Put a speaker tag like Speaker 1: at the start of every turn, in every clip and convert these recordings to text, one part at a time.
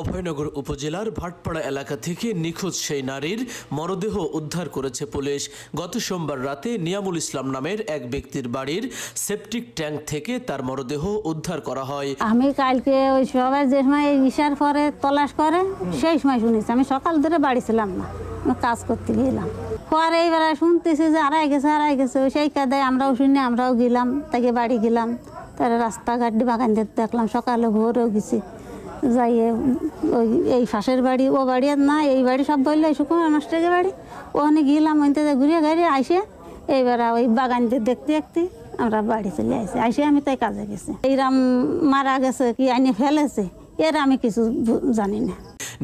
Speaker 1: অভয়নগর উপজেলার ভাটপাড়া এলাকা থেকে নিখোঁজ সেই নারীর মরদেহ উদ্ধার করেছে পুলিশ। গত সোমবার রাতে নিয়ামুল ইসলাম নামের এক ব্যক্তির বাড়ির সেপটিক ট্যাঙ্ক থেকে তার মরদেহ উদ্ধার করা হয়।
Speaker 2: আমি কালকে ওই সবাই যে সময় এই ইশার পরে তলাশ করে সেই সময় শুনেছি। আমি সকাল ধরে বাড়ি ছিলাম না। কাজ করতে গেলাম। পরে এইবার শুনতেছি যে আড়াই গেছে আড়াই গেছে। ওই সেই কাদায় আমরাও শুনি আমরাও গেলাম তাকে বাড়ি গেলাম। তারা রাস্তাঘাট বাগান দেখতে দেখলাম সকালে ভোরেও গেছি। যাইয়ে ওই, এই ফাঁসের বাড়ি, ও বাড়ি আর না, এই বাড়ি সব বলল এই শুকুমার মাস্টারের বাড়ি। ওখানে গেলাম, ওইতে ঘুরে ঘুরে আইসে, এইবার ওই বাগান দেখতে দেখতে আমরা বাড়ি চলে আসি আইসে আমি তাই কাজে গেছি। এইরাম মারা গেছে কি, আইনে ফেলেছে, এর আমি কিছু জানি না।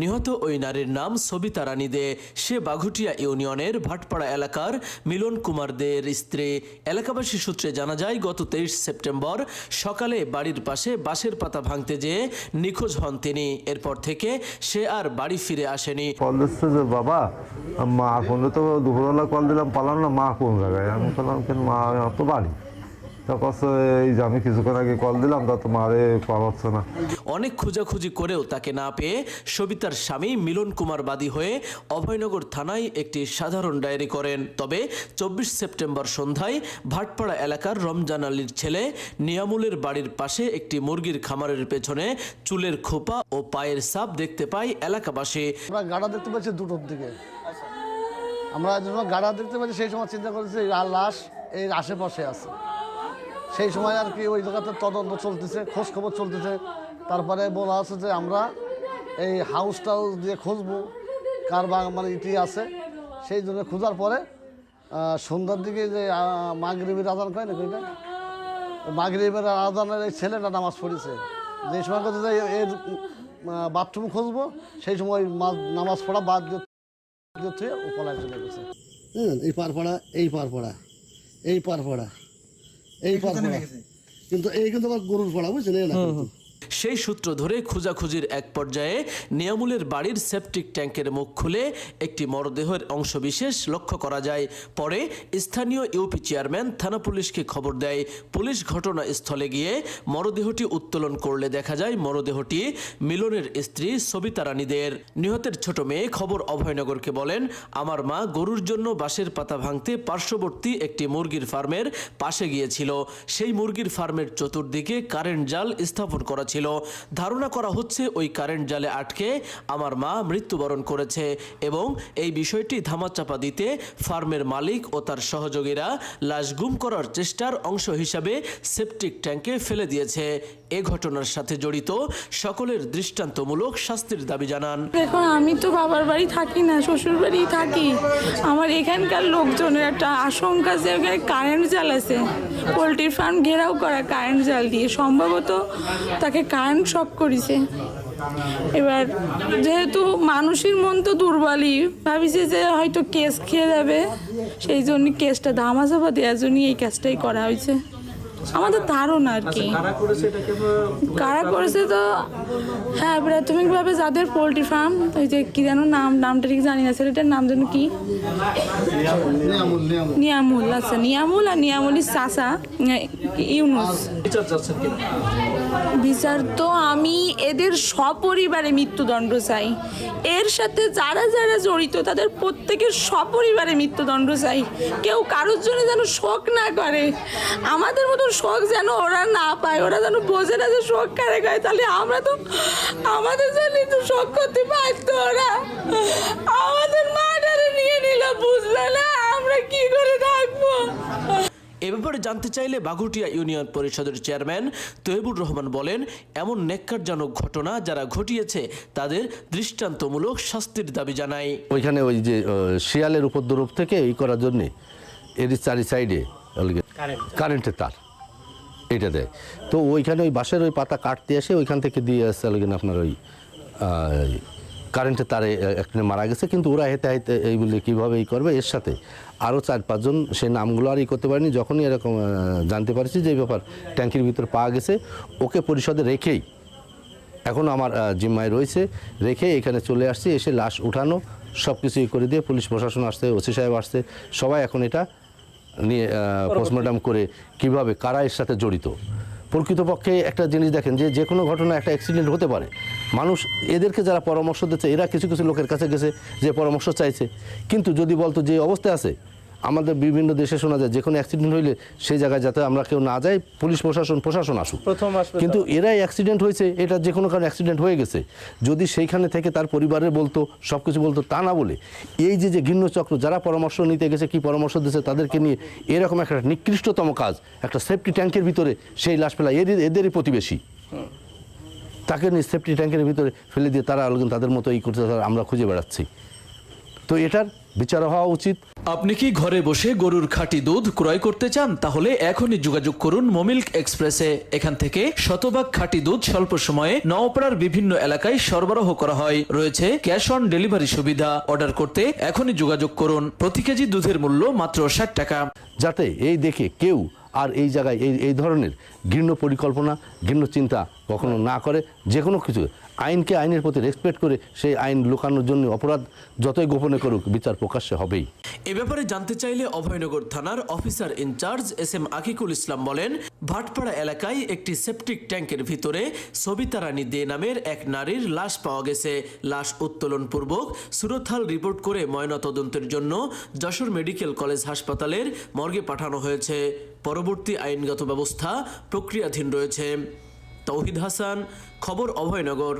Speaker 1: নিহত ওই নারীর নাম সবিতা রানী দে সে বাঘুটিয়া ইউনিয়নের ভাটপাড়া এলাকার মিলন কুমার দের স্ত্রী। এলাকাবাসী সূত্রে জানা যায়, গত তেইশ সেপ্টেম্বর সকালে বাড়ির পাশে বাঁশের পাতা ভাঙতে যেয়ে নিখোঁজ হন তিনি। এরপর থেকে সে আর বাড়ি ফিরে আসেনি।
Speaker 3: বাবা, মা, ফোনে তো দুপুরবেলা কল দিলাম পালাম না, মা কোন জায়গায়? আমি বললাম, কেন মা তো বাড়ি। তা কষ্ট এই যে আমি কিছুক্ষণ আগে কল দিলাম তা তোমারে পাওয়া যাচ্ছে না।
Speaker 1: অনেক খোঁজাখুঁজি করেও তাকে না পেয়ে সবিতার স্বামী মিলন কুমার বাদী হয়ে অভয়নগর থানায় একটি সাধারণ ডায়েরি করেন। তবে চব্বিশ সেপ্টেম্বর সন্ধ্যায় ভাটপাড়া এলাকার রমজান আলীর ছেলে নিয়ামুলের বাড়ির পাশে একটি মুরগির খামারের পেছনে চুলের খোপা ও পায়ের ছাপ দেখতে পায় এলাকাবাসী।
Speaker 4: আমরা গাড়া দেখতে পাচ্ছি দুটোর দিকে। আমরা যখন গাড়া দেখতে পাচ্ছি সেই সময় চিন্তা করেছি আর লাশ এর আশেপাশে আছে। সেই সময় আর কি ওই জায়গাতে তদন্ত চলতেছে খোঁজ খবর চলতেছে। তারপরে বলা আছে যে আমরা এই হাউস টাউস দিয়ে খুঁজবো, কার বা মানে ইটি আছে। সেই জন্য খোঁজার পরে সন্ধ্যার দিকে যে মাগরিবের আদান কয় না ওইটা মাগরিবের আদানের এই ছেলেটা নামাজ পড়েছে। যে সময় কথা যে এর বাথরুম খুঁজবো, সেই সময় নামাজ পড়া বাদ দিয়ে দিয়ে থুয়ে ও পলায় চলে গেছে। হ্যাঁ এই পার পড়া, এই পার পড়া, এই পার পড়া। এই পাঁচ কিন্তু এই কিন্তু আবার গরুর পড়া বুঝছেন? এলাকা না।
Speaker 1: সেই সূত্র ধরে খোঁজাখুঁজির এক পর্যায়ে নিয়ামুলের বাড়ির সেপটিক ট্যাঙ্কের মুখ খুলে একটি মরদেহের অংশবিশেষ লক্ষ্য করা যায়। পরে স্থানীয় ইউপি চেয়ারম্যান, থানা পুলিশকে খবর দেয়, পুলিশ ঘটনাস্থলে গিয়ে মরদেহটি উত্তোলন করলে দেখা যায় মরদেহটি মিলনের স্ত্রী সবিতা রানীদের নিহতের ছোট মেয়ে খবর অভয়নগরকে বলেন, আমার মা গরুর জন্য বাঁশের পাতা ভাঙতে পার্শ্ববর্তী একটি মুরগির ফার্মের পাশে গিয়েছিল। সেই মুরগির ফার্মের চতুর্দিকে কারেন্ট জাল স্থাপন করা ছিল। ধারণা করা হচ্ছে ওই কারেন্ট জালে আটকে আমার মা মৃত্যুবরণ করেছে এবং এই বিষয়টি ধামাচাপা দিতে ফার্মের মালিক ও তার সহযোগীরা লাশ গুম করার চেষ্টার অংশ হিসাবে সেপটিক ট্যাঙ্কে ফেলে দিয়েছে। এ ঘটনার সাথে জড়িত সকলের দৃষ্টান্তমূলক শাস্তির দাবি জানান।
Speaker 5: দেখো আমি তো বাবার বাড়ি থাকি না, শ্বশুর বাড়ি থাকি। আমার এখানকার লোকজনের একটা আশঙ্কা যে কারেন্ট জাল আছে। পোলট্রি ফার্ম ঘেরাও করা কারেন্ট জাল দিয়ে। সম্ভবত তাকে কারেন্ট শক করেছে। এবার যেহেতু মানুষের মন তো দুর্বলই, ভাবিছে যে হয়তো কেস খেয়ে যাবে, সেই জন্য কেসটা ধামাচাপা দেওয়ার জন্যই এই কেসটাই করা হয়েছে। আমাদের ধারণা আর কি। কারা করেছে তো হ্যাঁ প্রাথমিকভাবে যাদের পোলট্রি ফার্ম ওই যে কি যেন নাম নামটা ঠিক জানি না ছেলেটার নাম যেন কি? নিয়ামুল আচ্ছা নিয়ামুল আর নিয়ামুলির চাষা ইউনুস। বিচার তো আমি এদের সপরিবারে মৃত্যুদণ্ড চাই। এর সাথে যারা যারা জড়িত তাদের প্রত্যেকের সপরিবারে মৃত্যুদণ্ড চাই। কেউ কারোর জন্য যেন শোক না করে। আমাদের মতন শোক যেন ওরা না পায় ওরা যেন বোঝে না যে শোক কারে খায় তাহলে আমরা তো আমাদের জন্যই তো শোক করতে পারতো ওরা। আমাদের মাটারে নিয়ে নিল বুঝলে না? আমরা কি করে থাকব?
Speaker 1: এ ব্যাপারে জানতে চাইলে বাঘুটিয়া ইউনিয়ন পরিষদের চেয়ারম্যান তহিবুর রহমান বলেন এমন নেককারজনক ঘটনা যারা ঘটিয়েছে তাদের দৃষ্টান্তমূলক শাস্তির দাবি জানায়।
Speaker 6: ওইখানে ওই যে শিয়ালের উপদ্রব থেকে এই করার জন্যে এর চারি সাইডে কারেন্টের তার। এটা দেয়। তো ওইখানে ওই বাঁশের ওই পাতা কাটতে এসে ওইখান থেকে দিয়ে আসছে লগেন আপনার ওই কারেন্টের তারে একটা মারা গেছে। কিন্তু ওরা হেতে হেতে এই বলে কীভাবে এই করবে এর সাথে? আরও চার পাঁচজন সে নামগুলো আর ই করতে পারেনি। যখনই এরকম জানতে পারছি যে এই ব্যাপার ট্যাঙ্কির ভিতর পাওয়া গেছে, ওকে পরিষদে রেখেই, এখন আমার জিম্মায় রয়েছে রেখে এখানে চলে আসছি। এসে লাশ উঠানো সব কিছুই করে দিয়ে পুলিশ প্রশাসন আসছে, ওসি সাহেব আসছে, সবাই এখন এটা নিয়ে পোস্টমর্টম করে কীভাবে কারা এর সাথে জড়িত? প্রকৃতপক্ষে একটা জিনিস দেখেন যে যে কোনো ঘটনা একটা অ্যাক্সিডেন্ট হতে পারে। মানুষ এদেরকে যারা পরামর্শ দিচ্ছে এরা কিছু কিছু লোকের কাছে গেছে যে পরামর্শ চাইছে। কিন্তু যদি বলতো যে অবস্থায় আছে আমাদের বিভিন্ন দেশে শোনা যায় যে কোনো অ্যাক্সিডেন্ট হইলে সেই জায়গায় যাতে আমরা কেউ না যাই পুলিশ প্রশাসন প্রশাসন আসুক।
Speaker 7: প্রথম
Speaker 6: কিন্তু এরাই অ্যাক্সিডেন্ট হয়েছে এটা যে কোনো কারণে অ্যাক্সিডেন্ট হয়ে গেছে। যদি সেইখানে থেকে তার পরিবারের বলতো সব কিছু বলতো তা না বলে এই যে যে ঘৃণ্যচক্র যারা পরামর্শ নিতে গেছে কি পরামর্শ দিয়েছে তাদেরকে নিয়ে এরকম একটা নিকৃষ্টতম কাজ একটা সেফটি ট্যাঙ্কের ভিতরে সেই লাশ ফেলা এদের এদেরই প্রতিবেশী। তাকে নিয়ে সেফটি ট্যাঙ্কের ভিতরে ফেলে দিয়ে তারা তাদের মতো এই করতে আমরা খুঁজে বেড়াচ্ছি। তো এটার বিচার হওয়া উচিত।
Speaker 1: আপনি কি ঘরে বসে গরুর খাঁটি দুধ ক্রয় করতে চান? তাহলে এখনই যোগাযোগ করুন মমিল্ক এক্সপ্রেসে। এখান থেকে শতভাগ খাঁটি দুধ স্বল্প সময়ে নওপাড়ার বিভিন্ন এলাকায় সরবরাহ করা হয়। রয়েছে ক্যাশ অন ডেলিভারি সুবিধা। অর্ডার করতে এখনই যোগাযোগ করুন। প্রতি কেজি দুধের মূল্য মাত্র ষাট টাকা।
Speaker 6: যাতে এই দেখে কেউ আর এই জায়গায় এই এই ধরনের ঘৃণ্য পরিকল্পনা ঘৃণ্য চিন্তা কখনো না করে। যে কোনো কিছু আইনকে আইনের প্রতি রেসপেক্ট করে সেই আইন লুকানোর জন্য অপরাধ যতই গোপনে করুক, বিচার প্রকাশ্যে হবেই।
Speaker 1: এ ব্যাপারে জানতে চাইলে অভয়নগর থানার officer in charge S M Akikul Islam বলেন, ভাটপাড়া এলাকায় একটি সেপটিক ট্যাঙ্কের ভিতরে সবিতা রানী দে নামের এক নারীর লাশ পাওয়া গেছে। লাশ উত্তোলন পূর্বক সুরতহাল রিপোর্ট করে ময়নাতদন্তের জন্য যশোর মেডিকেল কলেজ হাসপাতালের মর্গে পাঠানো হয়েছে। পরবর্তী আইনগত ব্যবস্থা প্রক্রিয়াধীন রয়েছে। তৌহিদ হাসান খবর অভয়নগর।